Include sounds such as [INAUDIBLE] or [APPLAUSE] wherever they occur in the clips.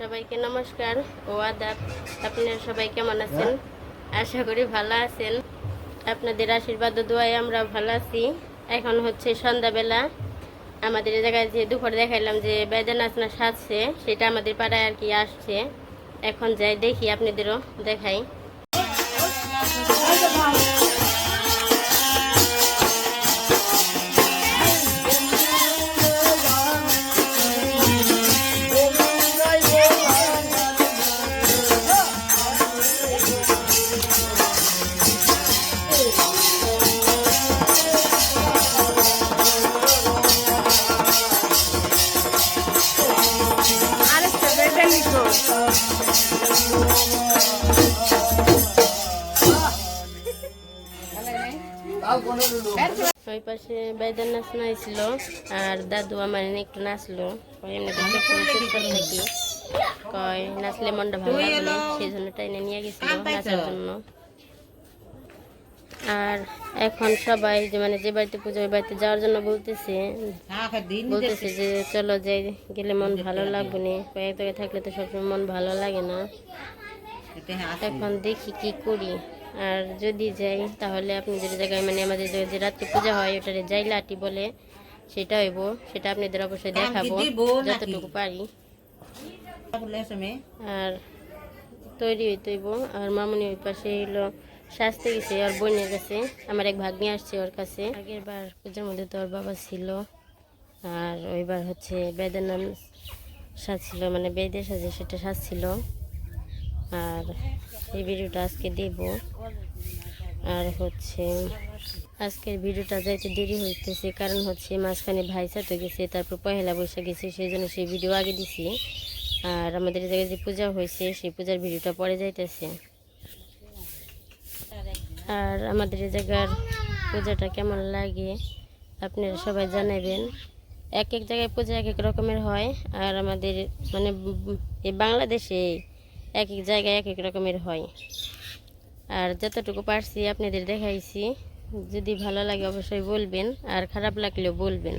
সবাইকে নমস্কার ও আদাব। আপনারা সবাই কেমন আছেন? আশা করি ভালো আছেন। আপনাদের আশীর্বাদ দোয়ায় আমরা ভালো আছি। এখন হচ্ছে সন্ধ্যাবেলা। আমাদের জায়গায় যে দুপুরে দেখাইলাম যে বেদা নাচনা সাজছে, সেটা আমাদের পাড়ায় আর কি আসছে। এখন যাই দেখি আপনাদেরও দেখাই। পাশে বেদার নাচ নাচছিল আর দাদু আমার এনে একটু নাচলো। কয় এমনি নাচলে মনটা ভালো লাগবে। সেই জন্য টাইনে নিয়ে গেছিল নাচার জন্য। আর এখন সবাই যে মানে যে বাড়িতে পুজো ওই বাড়িতে যাওয়ার জন্য বলতেছে বলতেছে যে চলো যে গেলে মন ভালো লাগবে না কয়েক জায়গায় থাকলে তো সবসময় মন ভালো লাগে না। এখন দেখি কি করি। আর যদি যাই তাহলে আপনাদের জায়গায় মানে আমাদের যে রাত্রি পূজা হয় ওটারে যাই লাটি বলে সেটা হইব। সেটা আপনাদের অবশ্যই দেখাবো যতটুকু পারি। আর তৈরি হইতে হইব। আর মামনি ওই পাশে হইল সাজতে গেছে আর বোনের কাছে। আমার এক ভাগ্নি আসছে ওর কাছে। আগের বার পূজার মধ্যে তো ওর বাবা ছিল। আর ওইবার হচ্ছে বেদের নাম সাজছিল মানে বেদের সাজে সেটা সাজছিল। আর এই ভিডিওটা আজকে দেব। আর হচ্ছে, আজকের ভিডিওটা যাইতে দেরি হইতেছে, কারণ হচ্ছে মাঝখানে ভাই সাথে গেছে, তারপর পহেলা বৈশাখ গেছে, সেই জন্য সেই ভিডিও আগে দিছি। আর আমাদের জায়গায় যে পূজা হয়েছে, সেই পূজার ভিডিওটা পরে যাইতেছে। আর আমাদের জায়গার পূজাটা কেমন লাগে, আপনারা সবাই জানাবেন। এক এক জায়গায় পূজা এক এক রকমের হয়, আর আমাদের মানে এই বাংলাদেশে এক এক জায়গায় এক এক রকমের হয়। আর যতটুকু পারছি আপনাদের দেখাইছি, যদি ভালো লাগে অবশ্যই বলবেন, আর খারাপ লাগলেও বলবেন।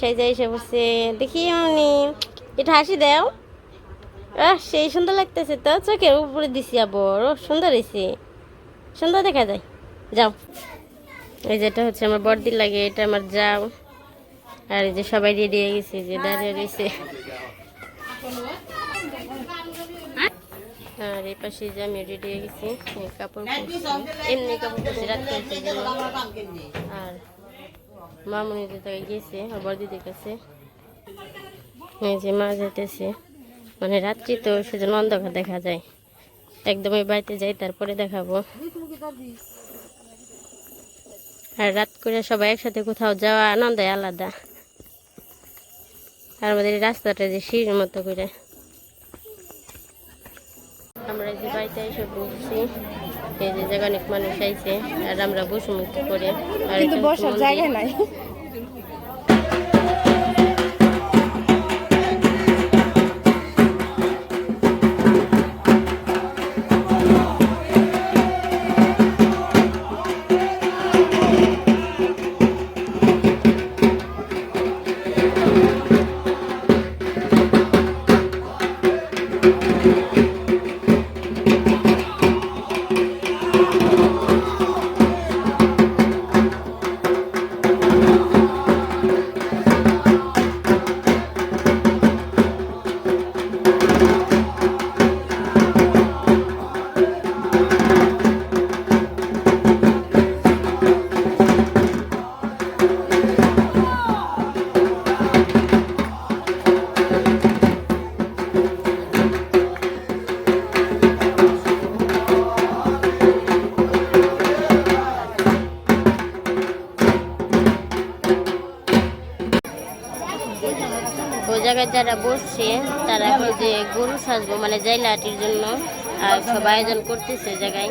সাইজা এসে বসে, দেখি মামনি এটা হাসি দাও। আহ, সেই সুন্দর লাগতেছে তো, চোখের উপরে দিছি আবার, ও সুন্দর হয়েছে সুন্দর দেখা যায়। যাও। এই যেটা হচ্ছে আমার বড়দিন লাগে, এটা আমার যাও। আর এই যে সবাই রেডি হয়ে গেছে যে দাঁড়িয়ে রয়েছে। আর এই পাশে যে আমি রেডি হয়ে গেছি কাপড়। এমনি কাপড় রাত আর মামুনি দিদাকে গেছে আর বড়দিদের কাছে। এই যে মা যেতেছে মানে রাত্রি তো সেজন্য অন্ধকার দেখা যায়। একদম ওই বাড়িতে যাই, তারপরে দেখাবো। আর রাত করে সবাই একসাথে কোথাও যাওয়া আনন্দই আলাদা। আর আমাদের এই রাস্তাটা যে সিঁড়ির মতো করে। আমরা যে বাড়িতে এসে বসছি। এই যে জায়গা অনেক মানুষ আইছে আর আমরা বসুমুখী করে আর করছে তারা এখন যে গরু সাজবো মানে জাইলাটির জন্য আর সব আয়োজন করতেছে জায়গায়।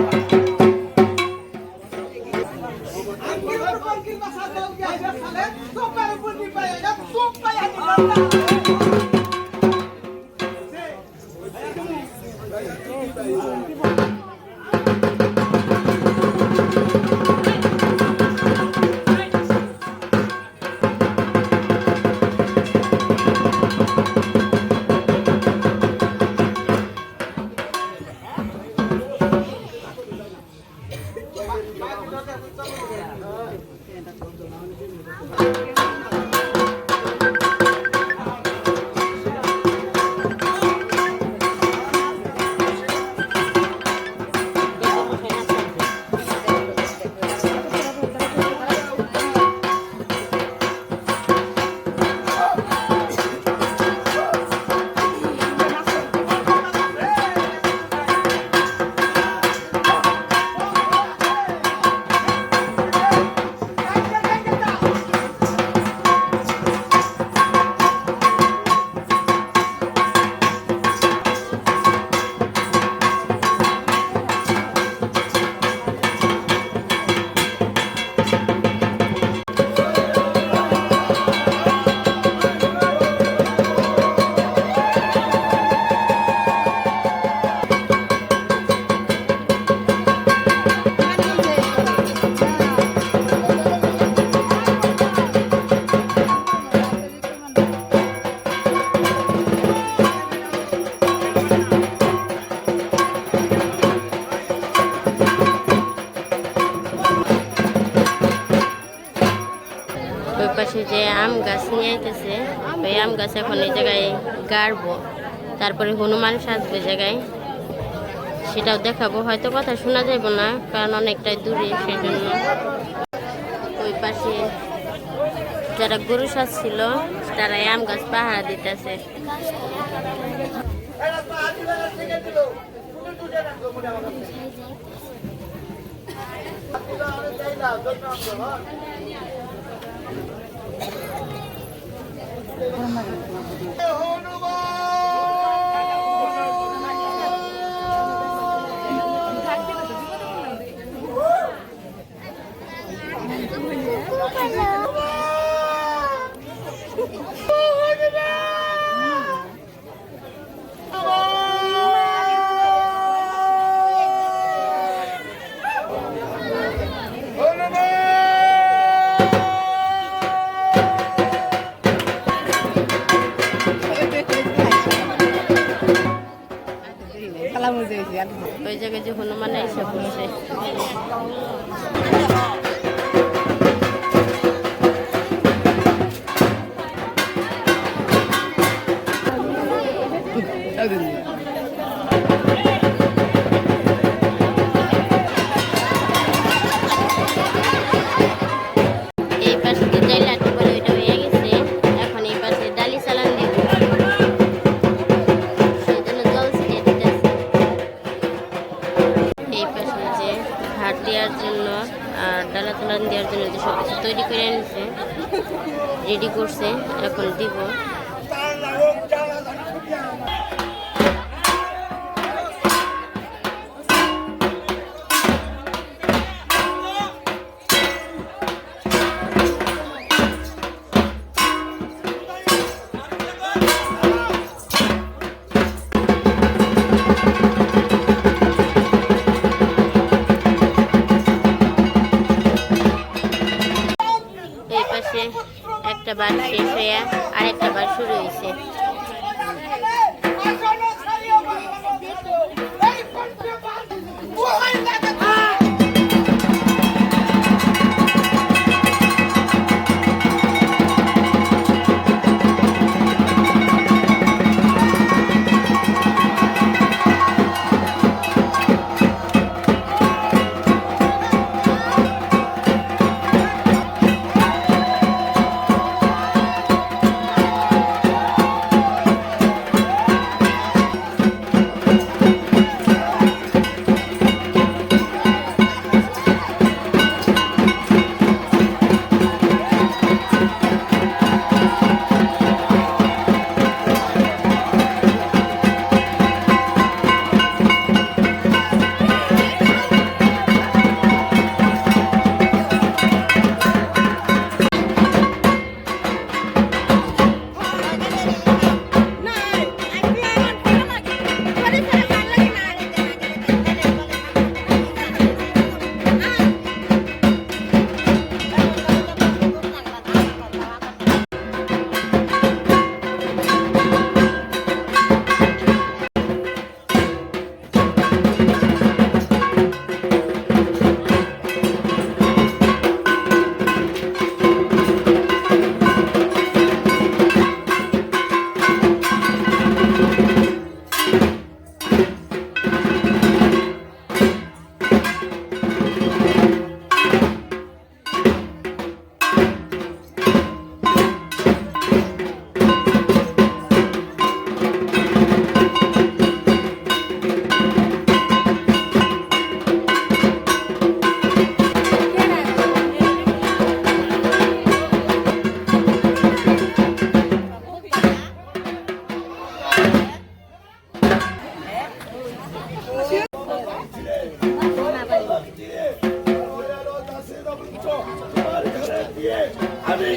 আছে এখন এই জায়গায় গাড়বো। তারপরে হনুমান সাজবে জায়গায়। সেটাও দেখাবো। হয়তো কথা শোনা যাবে না, কারণ অনেকটাই দূরে সেই জন্য ওই পাশে যারা গরু সাজছিল তারা আম গাছ পাহারা দিতেছে। [LAUGHS] ওই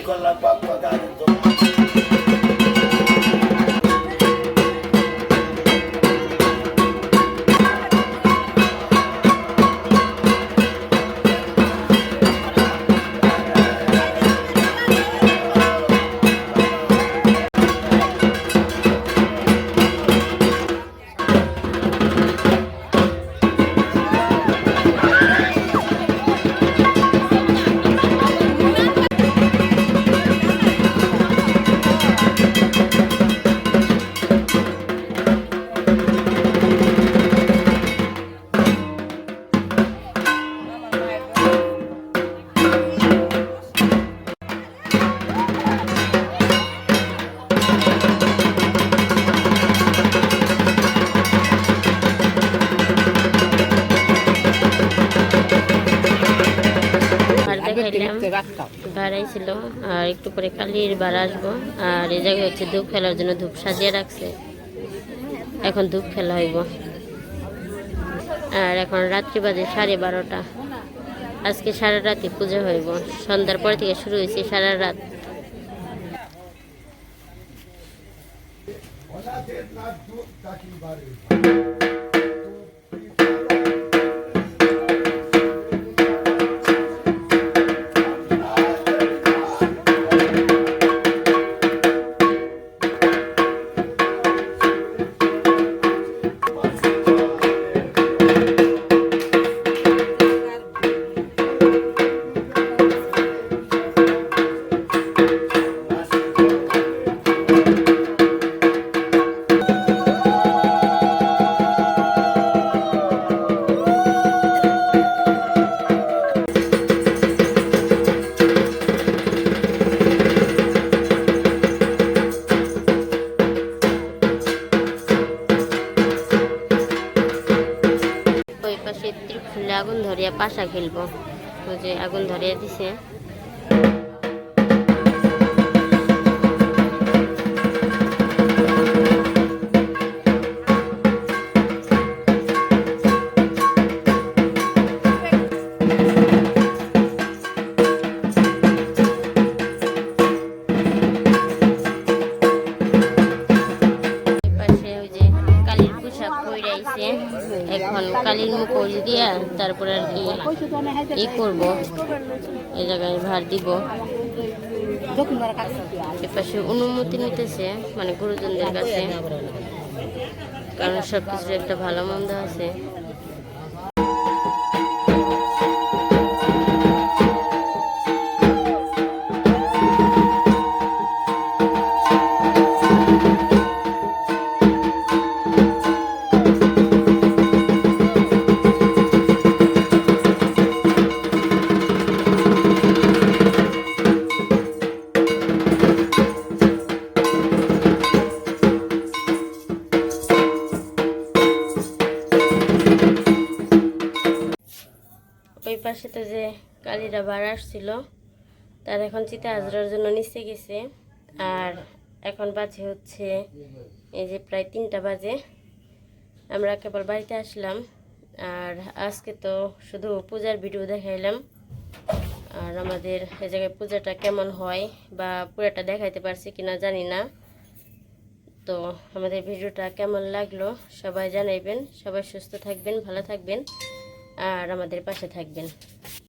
করলাম পক্ষ বার আসব। আর এই জায়গায় হচ্ছে ধূপ খেলার জন্য ধূপ সাজিয়ে রাখছে। এখন ধূপ খেলা হইব। আর এখন রাত্রি বাজে সাড়ে বারোটা। আজকে সারা রাতে পুজো হইব। সন্ধ্যার পর থেকে শুরু হয়েছে সারা রাত। খেলব। ওই যে আগুন ধরিয়ে দিছে। ই করব। এই জায়গায় ভার দিব। এপাশে অনুমতি নিতেছে মানে গুরুজনদের কাছে। কারণ সবকিছু একটা ভালো মন্দ আছে। ওই পাশে যে কালীরা বার আসছিল, তার এখন চিতা হাজরার জন্য নিচে গেছে। আর এখন বাজে হচ্ছে এই যে প্রায় তিনটা বাজে। আমরা কেবল বাড়িতে আসলাম। আর আজকে তো শুধু পূজার ভিডিও দেখাইলাম। আর আমাদের এই জায়গায় পূজাটা কেমন হয় বা পুরোটা দেখাইতে পারছি কিনা জানি না। তো আমাদের ভিডিওটা কেমন লাগল সবাই জানাইবেন। সবাই সুস্থ থাকবেন, ভালো থাকবেন। আর আমাদের পাশে থাকবেন।